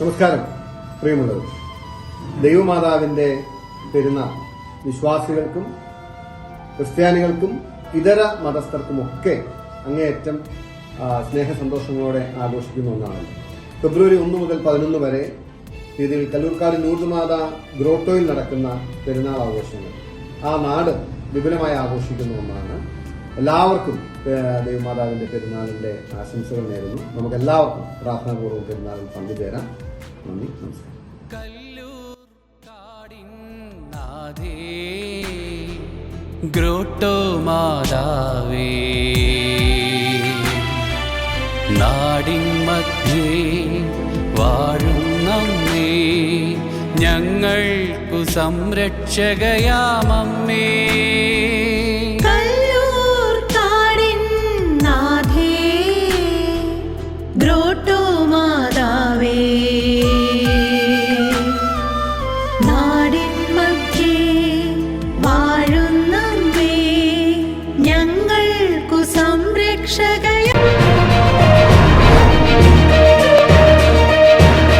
നമസ്കാരം പ്രിയമുള്ളവർ. ദൈവമാതാവിന്റെ പെരുന്നാൾ. വിശ്വാസികൾക്കും ക്രിസ്ത്യാനികൾക്കും ഇതര മതസ്ഥർക്കുമൊക്കെ അങ്ങേയറ്റം സ്നേഹ സ്നേഹസന്തോഷങ്ങളോടെ ആഘോഷിക്കുന്ന ഒന്നാണ്. ഫെബ്രുവരി ഒന്ന് മുതൽ പതിനൊന്ന് വരെ രീതിയിൽ കല്ലൂർക്കാട് ലൂർദ്മാത ഗ്രോട്ടോയിൽ നടക്കുന്ന പെരുന്നാൾ ആഘോഷങ്ങൾ. ആ നാട് വിപുലമായി ആഘോഷിക്കുന്ന ഒന്നാണ്. എല്ലാവർക്കും ദൈവമാതാവിന്റെ പെരുന്നാളിന്റെ ആശംസകൾ നേരുന്നു. നമുക്ക് എല്ലാവർക്കും പ്രാർത്ഥനാപൂർവം പെരുന്നാളിൽ പങ്കുചേരാം. നന്ദി നമസ്കാരം. കല്ലൂർ കാടിൻ നാഥേ ഗ്രോട്ടോ മാതാവേ നാടിൻ മധ്യേ വാഴും നമ്മേ ഞങ്ങൾക്കു സംരക്ഷകയാമമ്മേ. संरक्षक